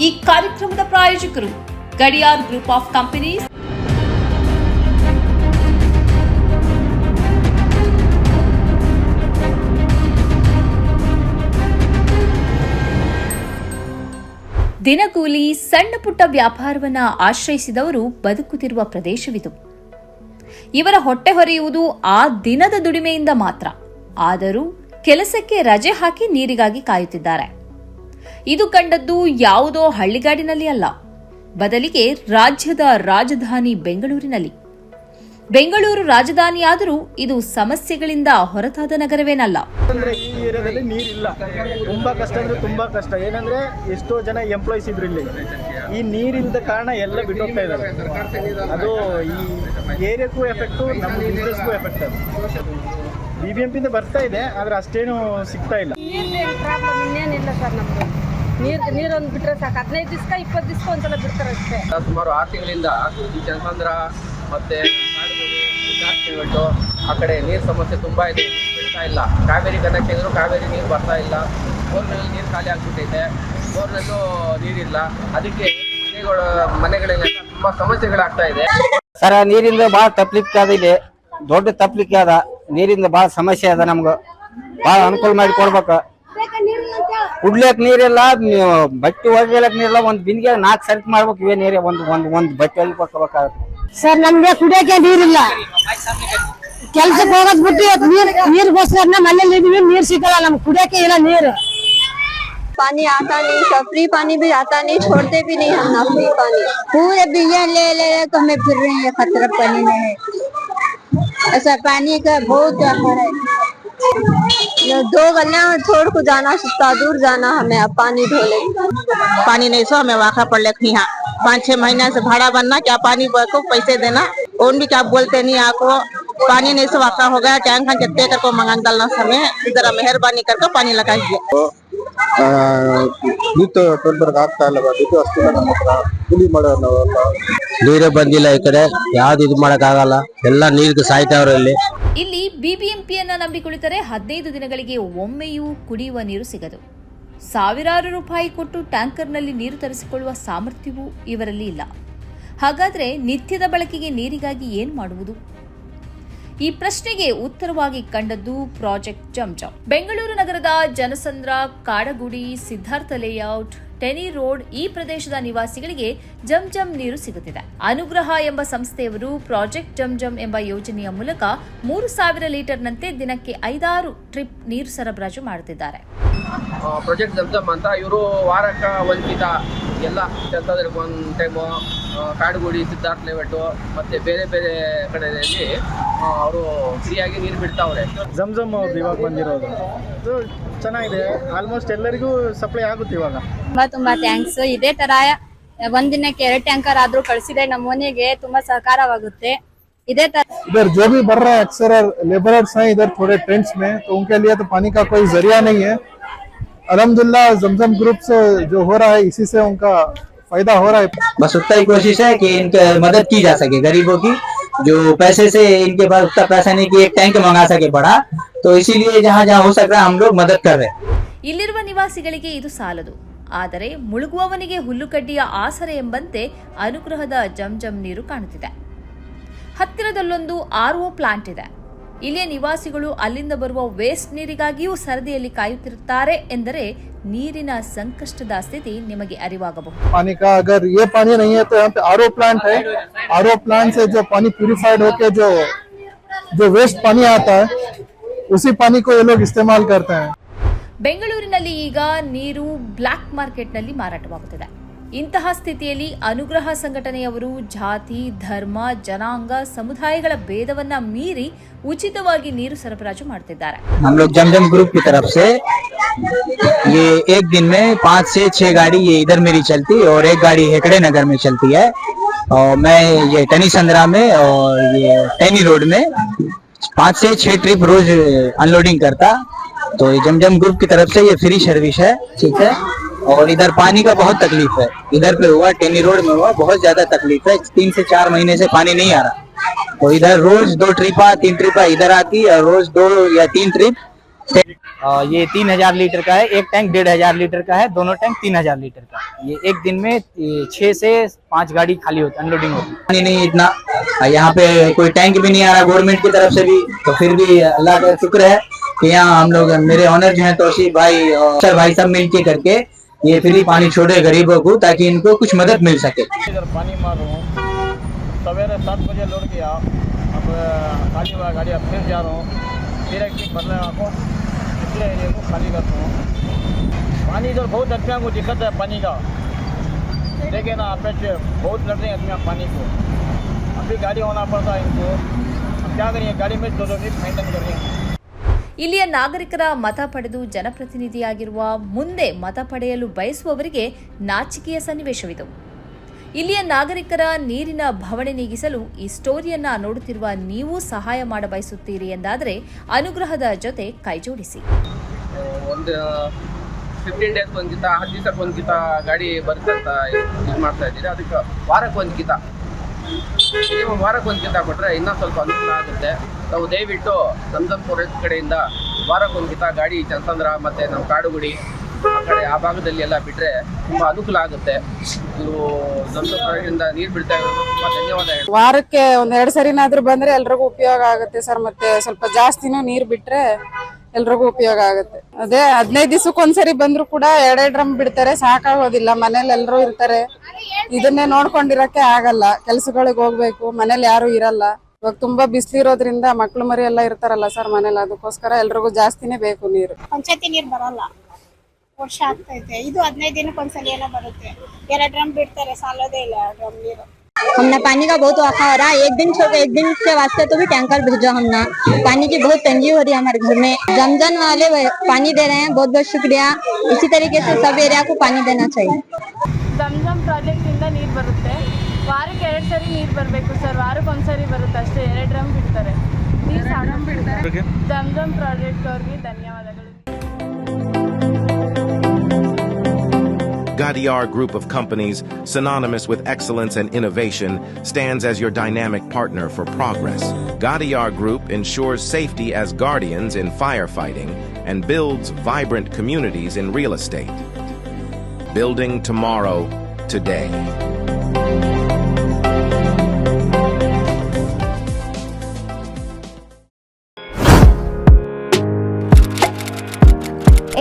ಈ ಕಾರ್ಯಕ್ರಮದ ಪ್ರಾಯೋಜಕರು ಗಡಿಯಾರ್ ಗ್ರೂಪ್ ಆಫ್ ಕಂಪನೀಸ್ ದಿನಗೂಲಿ ಸಣ್ಣ ಪುಟ್ಟ ವ್ಯಾಪಾರವನ್ನ ಆಶ್ರಯಿಸಿದವರು ಬದುಕುತ್ತಿರುವ ಪ್ರದೇಶವಿದು. ಇವರ ಹೊಟ್ಟೆ ಹೊರೆಯುವುದು ಆ ದಿನದ ದುಡಿಮೆಯಿಂದ ಮಾತ್ರ. ಆದರೂ ಕೆಲಸಕ್ಕೆ ರಜೆ ಹಾಕಿ ನೀರಿಗಾಗಿ ಕಾಯುತ್ತಿದ್ದಾರೆ. ಇದು ಕಂಡದ್ದು ಯಾವುದೋ ಹಳ್ಳಿಗಾಡಿನಲ್ಲಿ ಅಲ್ಲ. ಬದಲಿಗೆ ರಾಜ್ಯದ ರಾಜಧಾನಿ ಬೆಂಗಳೂರಿನಲ್ಲಿ. ಬೆಂಗಳೂರು ರಾಜಧಾನಿಯಾದರೂ ಇದು ಸಮಸ್ಯೆಗಳಿಂದ ಹೊರತಾದ ನಗರವೇನಲ್ಲ. ಅಂದ್ರೆ ಈ ಏರಿಯಾದಲ್ಲಿ ನೀರಿಲ್ಲ. ತುಂಬಾ ಕಷ್ಟ ಅಂದ್ರೆ ತುಂಬಾ ಕಷ್ಟ. ಏನಂದ್ರೆ ಎಷ್ಟೋ ಜನ ಎಂಪ್ಲಾಯ್ಸ್ ಇದ್ರು ಇಲ್ಲಿ. ಈ ನೀರಿಲ್ಲದ ಕಾರಣ ಎಲ್ಲ ಬಿಟ್ಟೋಗ್ತಾ ಇದ್ದಾರೆ ಅದು ಈ ಏರಿಯಾಕ್ಕೂ ಎಫೆಕ್ಟು ನಮ್ಮ ಬಿಸ್ನೆಸ್ಗೂ ಎಫೆಕ್ಟ್ ಅದು. ಬಿ ಬಿ ಎಂ ಪಿಂದ ಬರ್ತಾ ಇದೆ ಆದ್ರೆ ಅಷ್ಟೇನು ಸಿಗ್ತಾ ಇಲ್ಲ. ಪ್ರಾಬ್ಲಮ್ ಇನ್ನೇನಿಲ್ಲ ಸರ್ ನಮ್ದು. ನೀರು ನೀರೊಂದು ಬಿಟ್ರೆ ಸಾಕು. ಹದಿನೈದು ದಿವಸ ಇಪ್ಪತ್ತು ದಿವಸ ಒಂದ್ಸಲ ಬಿಡ್ತಾರೆ ಅಷ್ಟೇ ಸುಮಾರು ಆರು ತಿಂಗಳಿಂದ ಈ ಜನಸಂದ್ರ ಮತ್ತೆ ಆ ಕಡೆ ನೀರು ಸಮಸ್ಯೆ ತುಂಬಾ ಇದೆ. ನೀರು ಬಿಡ್ತಾ ಇಲ್ಲ. ಕಾವೇರಿ ಕನೆಕ್ಟ್ ಇದ್ರು ಕಾವೇರಿ ನೀರು ಬರ್ತಾ ಇಲ್ಲ. ಬೋರ್ನಲ್ಲಿ ನೀರು ಖಾಲಿ ಆಗ್ಬಿಟ್ಟೈತೆ. ಬೋರ್ನಲ್ಲೂ ನೀರಿಲ್ಲ. ಅದಕ್ಕೆ ಮನೆಗಳ ಮನೆಗಳೆಲ್ಲ ತುಂಬ ಸಮಸ್ಯೆಗಳಾಗ್ತಾ ಇದೆ. ಸರ ನೀರಿಂದ ಬಹಳ ತಪ್ಲಿಕ್ಕೆ ಅದ ಇಲ್ಲಿ ದೊಡ್ಡ ತಪ್ಲಿಕ್ಕೆ ಅದ ನೀರಿಂದ ಬಹಳ ಸಮಸ್ಯೆ ಅದ ನಮ್ಗ. ಭಾಳ ಅನುಕೂಲ ಮಾಡಿ ಕೊಡ್ಬೇಕು. ಕುಡ್ಲಿಕ್ ನೀರಿಲ್ಲ ನೀವು ಬಟ್ಟೆ ಒಗೆಯಲಕ್ ನೀರಿಲ್ಲ ಒಂದ್ ಬಿಂದಿಗೆ ನಾಲ್ಕು ಸರ್ತಿ ಮಾಡ್ಬೇಕು ಇವೇ ನೀರೇ ಒಂದು ಒಂದು ಒಂದು ಬಟ್ಟೆ ಒಗಿಬೇಕಾಗುತ್ತೆ ಸರ್ ನಮ್ಗೆ ಕುಡಿಯಕ್ಕೆ ನೀರಿಲ್ಲ ಕೆಲ್ಸಕ್ಕೆ ಹೋಗೋದ್ ಬಿಟ್ಟು ಇವತ್ತು ನೀರ್ ನೀರ್ಗೋಸ್ಕರ ಮನೇಲಿ ಇದೀವಿ ನೀರ್ ಸಿಗಲ್ಲ ನಮ್ಗೆ ಕುಡಿಯಕ್ಕೆ ಇಲ್ಲ ನೀರು पानी आता नहीं सब फ्री पानी भी आता नहीं छोड़ते भी नहीं हम ना फ्री पानी पूरे बिलियन ले ले तो हमें फिर रहे हैं खतरा पानी में है ऐसा पानी का बहुत असर है ये दो गलियां छोड़ को जाना सुस्ता दूर जाना हमें अब पानी ढोले पानी नहीं सो हमें वाखा पड़ लेख यहाँ पाँच छह महीना से भाड़ा बनना क्या पानी को पैसे देना उन भी क्या बोलते नहीं आपको पानी नहीं से वाका हो गया टैंक खान कितने कर को मंगान डालना समय जरा मेहरबानी करके पानी लगाइए ನೀರು ತೊಂದರೆ ಆಗ್ತಾ ಇಲ್ಲ ದುಡ್ಡು ಅಷ್ಟಿಲ್ಲ ನಮ್ಮ ಹತ್ರ ಕೂಲಿ ಮಾಡೋರು ನಾವೆಲ್ಲ ನೀರೇ ಬಂದಿಲ್ಲ ಈ ಕಡೆ ಯಾವ್ದು ಇದು ಮಾಡಕ್ ಆಗಲ್ಲ ಎಲ್ಲ ನೀರಿಗೆ ಸಾಯ್ತಾವ್ರ ಇಲ್ಲಿ ಇಲ್ಲಿ ಬಿಬಿಎಂಪಿಯನ್ನ ನಂಬಿ ಕುಳಿತರೆ ಹದಿನೈದು ದಿನಗಳಿಗೆ ಒಮ್ಮೆಯೂ ಕುಡಿಯುವ ನೀರು ಸಿಗದು. ಸಾವಿರಾರು ರೂಪಾಯಿ ಕೊಟ್ಟು ಟ್ಯಾಂಕರ್ನಲ್ಲಿ ನೀರು ತರಿಸಿಕೊಳ್ಳುವ ಸಾಮರ್ಥ್ಯವೂ ಇವರಲ್ಲಿ ಇಲ್ಲ. ಹಾಗಾದ್ರೆ ನಿತ್ಯದ ಬಳಕೆಗೆ ನೀರಿಗಾಗಿ ಏನು ಮಾಡುವುದು? ಈ ಪ್ರಶ್ನೆಗೆ ಉತ್ತರವಾಗಿ ಕಂಡದ್ದು ಪ್ರಾಜೆಕ್ಟ್ ಜಂಜಂ ಬೆಂಗಳೂರು ನಗರದ ಜನಸಂದ್ರ, ಕಾಡಗುಡಿ, ಸಿದ್ಧಾರ್ಥ ಲೇಔಟ್, ಟೆನಿ ರೋಡ್ ಈ ಪ್ರದೇಶದ ನಿವಾಸಿಗಳಿಗೆ ಜಂಜಂ ನೀರು ಸಿಗುತ್ತಿದೆ. ಅನುಗ್ರಹ ಎಂಬ ಸಂಸ್ಥೆಯವರು ಪ್ರಾಜೆಕ್ಟ್ ಜಂಜಂ ಎಂಬ ಯೋಜನೆಯ ಮೂಲಕ ಮೂರು ಸಾವಿರ ಲೀಟರ್ನಂತೆ ದಿನಕ್ಕೆ ಐದಾರು ಟ್ರಿಪ್ ನೀರು ಸರಬರಾಜು ಮಾಡುತ್ತಿದ್ದಾರೆ. ಪ್ರಾಜೆಕ್ಟ್ ಜಮ್ಜಮ್ ಅಂತ ಇವರು ವಾರಕ್ಕೆ ಒಂದಿತ ಎಲ್ಲ ಒಂದು ಟೈಮು ಕಾಡುಗೋಡಿ ಸಿದ್ಧಾರ್ಥ ಲೇಔಟು ಮತ್ತು ಬೇರೆ ಬೇರೆ ಕಡೆಯಲ್ಲಿ ಅವರು ಫ್ರೀಯಾಗಿ ನೀರು ಬಿಡ್ತಾವ್ರೆ ಜಮ್ ಜಮ್ ಅವ್ರದ್ದು ಇವಾಗ ಬಂದಿರೋದು ಅದು ಚೆನ್ನಾಗಿದೆ ಆಲ್ಮೋಸ್ಟ್ ಎಲ್ಲರಿಗೂ ಸಪ್ಲೈ ಆಗುತ್ತೆ ಇವಾಗ ತುಂಬಾ ತುಂಬಾ ಥ್ಯಾಂಕ್ಸ್ ಇದೇ ತರ ಒಂದಿನಕ್ಕೆ ಎರಡು ಟ್ಯಾಂಕರ್ ಆದ್ರೂ ಕಳ್ಸಿದ್ರೆ ನಮ್ಮ ಮನೆಗೆ ತುಂಬಾ ಸಹಕಾರವಾಗುತ್ತೆ ಇದೇ ತರ इधर जो भी भर रहा है अक्सर लेबरर्स हैं इधर थोड़े टेंट्स में तो उनके लिए तो पानी का कोई जरिया नहीं है अलहमदुल्ला जमजम ग्रुप से जो हो रहा है इसी से उनका फायदा हो रहा है बस उतना ही कोशिश है कि इनके मदद की जा सके गरीबों की जो पैसे से इनके पास उतना पैसा नहीं कि एक टैंक मंगा सके बड़ा तो इसीलिए जहाँ जहाँ हो सकता है हम लोग मदद कर रहे हैं ಇಲ್ಲಿರುವ ನಿವಾಸಿಗಳಿಗೆ ಇದು ಸಾಲದು ಆದರೆ ಮುಳುಗುವವನಿಗೆ ಹುಲ್ಲುಕಡ್ಡಿಯ ಆಸರೆ ಎಂಬಂತೆ ಅನುಗ್ರಹದ ಜಂಜಂ ನೀರು ಕಾಣುತ್ತಿದೆ ಹತ್ತಿರದಲ್ಲೊಂದು ಆರ್ ಒ ಪ್ಲಾಂಟ್ ಇದೆ ಇಲ್ಲಿಯ ನಿವಾಸಿಗಳು ಅಲ್ಲಿಂದ ಬರುವ ವೇಸ್ಟ್ ನೀರಿಗಾಗಿಯೂ ಸರದಿಯಲ್ಲಿ ಕಾಯುತ್ತಿರುತ್ತಾರೆ ಎಂದರೆ ನೀರಿನ ಸಂಕಷ್ಟದ ಸ್ಥಿತಿ ನಿಮಗೆ ಅರಿವಾಗಬಹುದು पानी का अगर ये पानी नहीं है तो यहाँ पे आर प्लांट है आर प्लांट से जो पानी प्यूरिफाइड होके जो जो वेस्ट पानी आता है उसी पानी को ये लोग इस्तेमाल करते हैं ಬೆಂಗಳೂರಿನಲ್ಲಿ ಈಗ ನೀರು ಬ್ಲ್ಯಾಕ್ ಮಾರ್ಕೆಟ್ನಲ್ಲಿ ಮಾರಾಟವಾಗುತ್ತಿದೆ ಇಂತಹ ಸ್ಥಿತಿಯಲ್ಲಿ ಅನುಗ್ರಹ ಸಂಘಟನೆಯವರು ಜಾತಿ ಧರ್ಮ ಜನಾಂಗ ಸಮುದಾಯಗಳ ಭೇದವನ್ನ ಮೀರಿ ಉಚಿತವಾಗಿ ನೀರು ಸರಬರಾಜು ಮಾಡುತ್ತಿದ್ದಾರೆ हम लोग जमजम ग्रुप की तरफ से ये एक दिन में पाँच से छह गाड़ी ये इधर मेरी चलती और एक गाड़ी हेकड़े नगर में चलती है। और मैं ये टनी संद्रा में और ये टैनी रोड में पाँच से छह ट्रिप रोज अनलोडिंग करता। तो ये जमजम ग्रुप की तरफ़ से ये फ्री सर्विस है, ठीक है? और इधर पानी का बहुत तकलीफ़ है। इधर पे हुआ, टेनी रोड में हुआ, बहुत ज़्यादा तकलीफ़ है। तीन से चार महीने से पानी नहीं आ रहा। तो इधर रोज दो ट्रिपा, तीन ट्रिपा इधर आती और रोज दो या तीन ट्रिप ये तीन हज़ार लीटर का है एक टैंक डेढ़ हज़ार लीटर का है दोनों टैंक तीन हज़ार लीटर का ये एक दिन में छह से पाँच गाड़ी खाली होती अनलोडिंग होती। है पानी नहीं इतना यहाँ पे कोई टैंक भी नहीं आ रहा गवर्नमेंट की तरफ़ से भी तो फिर भी अल्लाह का शुक्र है कि यहाँ हम लोग मेरे ऑनर जो है तोशीफ भाई और अक्षर भाई सब मिलके करके ये फ्री पानी छोड़े गरीबों को ताकि इनको कुछ मदद मिल सके। पानी मार रहा हूँ सवेरे सात बजे लौट गया अब खाली हुआ गाड़ी अब फिर जा रहा हूँ। फिर एक टिक बदला को पिछले एरिया को खाली करता हूँ पानी इधर बहुत आदमियों को दिक्कत है पानी का देखिए ना आप बहुत लड़ रहे हैं आदमियाँ पानी को अभी गाड़ी होना पड़ता है इनको अब क्या करिए गाड़ी में दो दो मिनट मेंटेन कर रहे हैं ಇಲ್ಲಿಯ ನಾಗರಿಕರ ಮತ ಪಡೆದು ಜನಪ್ರತಿನಿಧಿಯಾಗಿರುವ ಮುಂದೆ ಮತ ಪಡೆಯಲು ಬಯಸುವವರಿಗೆ ನಾಚಿಕೆಯ ಸನ್ನಿವೇಶವಿದು ಇಲ್ಲಿಯ ನಾಗರಿಕರ ನೀರಿನ ಭವಣೆ ನೀಗಿಸಲು ಈ ಸ್ಟೋರಿಯನ್ನ ನೋಡುತ್ತಿರುವ ನೀವು ಸಹಾಯ ಮಾಡ ಬಯಸುತ್ತೀರಿ ಎಂದಾದರೆ ಅನುಗ್ರಹದ ಜೊತೆ ಕೈಜೋಡಿಸಿ ಒಂದು ಫಿಫ್ಟೀನ್ ಡೇಸ್ ಒಂದು ಗೀತ ಹತ್ತು ದಿವಸಕ್ಕೆ ಒಂದು ಗಾಡಿ ಬರುತ್ತೆ ಅಂತ ಇದು ಮಾಡ್ತಾ ಇದ್ದೀರಿ. ಅದಕ್ಕೆ ವಾರಕ್ಕೆ ಒಂದು ಮಿನಿಮಮ್ ವಾರಕ್ಕೆ ಒಂದು ಗೀತ ಕೊಟ್ಟರೆ ಇನ್ನೂ ಸ್ವಲ್ಪ ಅನುಕೂಲ ಆಗುತ್ತೆ. ನಾವು ದಯವಿಟ್ಟು ಸಂಸನ್ ಫಾರೆಸ್ಟ್ ಕಡೆಯಿಂದ ವಾರಕ್ಕೊಂದು ಗೀತ ಗಾಡಿ ಚಂದ್ರ ಮತ್ತು ನಮ್ಮ ಕಾಡುಗುಡಿ ಕಡೆ ಆ ಭಾಗದಲ್ಲಿ ಎಲ್ಲ ಬಿಟ್ರೆ ತುಂಬಾ ಅನುಕೂಲ ಆಗುತ್ತೆ. ಫಾರೆಸ್ಟಿಂದ ನೀರು ಬಿಡ್ತಾ ಇರೋದು ತುಂಬಾ ಧನ್ಯವಾದ. ವಾರಕ್ಕೆ ಒಂದ್ ಎರಡು ಸರಿನಾದ್ರೂ ಬಂದ್ರೆ ಎಲ್ರಿಗೂ ಉಪಯೋಗ ಆಗುತ್ತೆ ಸರ್ ಮತ್ತೆ ಸ್ವಲ್ಪ ಜಾಸ್ತಿನೂ ನೀರ್ ಬಿಟ್ರೆ ಎಲ್ರಿಗೂ ಉಪಯೋಗ ಆಗುತ್ತೆ. ಅದೇ ಹದಿನೈದು ದಿವಸಕ್ಕೆ ಒಂದ್ಸರಿ ಬಂದ್ರು ಕೂಡ ಎರಡೆರಡು ಡ್ರಮ್ ಬಿಡ್ತಾರೆ ಸಾಕಾಗೋದಿಲ್ಲ. ಮನೇಲಿ ಎಲ್ಲರೂ ಇರ್ತಾರೆ. ಇದನ್ನೇ ನೋಡ್ಕೊಂಡಿರಕ್ಕೆ ಆಗಲ್ಲ. ಕೆಲ್ಸಗಳಿಗೆ ಹೋಗ್ಬೇಕು ಮನೇಲಿ ಯಾರು ಇರಲ್ಲ. ಇವಾಗ ತುಂಬಾ ಬಿಸಿಲಿರೋದ್ರಿಂದ ಮಕ್ಳು ಮರಿ ಎಲ್ಲ ಇರ್ತಾರಲ್ಲ ಸರ್ ಮನೇಲಿ ಅದಕ್ಕೋಸ್ಕರ ಎಲ್ರಿಗೂ ಜಾಸ್ತಿನೇ ಬೇಕು ನೀರು. ಪಂಚಾಯತಿ ನೀರು ಬರಲ್ಲ. ವರ್ಷ ಆಗ್ತೈತೆ ಇದು ಹದಿನೈದು ದಿನಕ್ಕೆ ಒಂದ್ಸಲ ಎಲ್ಲ ಬರುತ್ತೆ ಎರಡು ಡ್ರಮ್ ಬಿಡ್ತಾರೆ ಸಾಲೋದೇ ಇಲ್ಲ ಡ್ರಮ್ ನೀರು हमने पानी का बहुत वाखा हो रहा है एक दिन छोड़ के एक दिन के वास्ते तो भी टैंकर भेजो हमने पानी की बहुत तंगी हो रही है हमारे घर में जमजन वाले पानी दे रहे हैं बहुत बहुत शुक्रिया इसी तरीके से सब एरिया को पानी देना चाहिए ಜಮ್ ಜಮ್ ಪ್ರಾಜೆಕ್ಟ್ ಇಂದ ನೀರು ಬರುತ್ತೆ ವಾರಕ್ಕೆ ಎರಡು ಸರಿ ನೀರು ಬರಬೇಕು ಸರ್ ವಾರಕ್ಕೆ ಒಂದ್ಸರಿ ಬರುತ್ತೆ ಅಷ್ಟೇ ಎರಡು ಡ್ರಮ್ ಬಿಡ್ತಾರೆ ನೀರು ಜಮ್ ಜಮ್ ಪ್ರಾಜೆಕ್ಟ್ ಅವ್ರಿಗೆ ಧನ್ಯವಾದಗಳು Gadiar Group of Companies, synonymous with excellence and innovation, stands as your dynamic partner for progress. Gadiar Group ensures safety as guardians in firefighting and builds vibrant communities in real estate. Building tomorrow, today.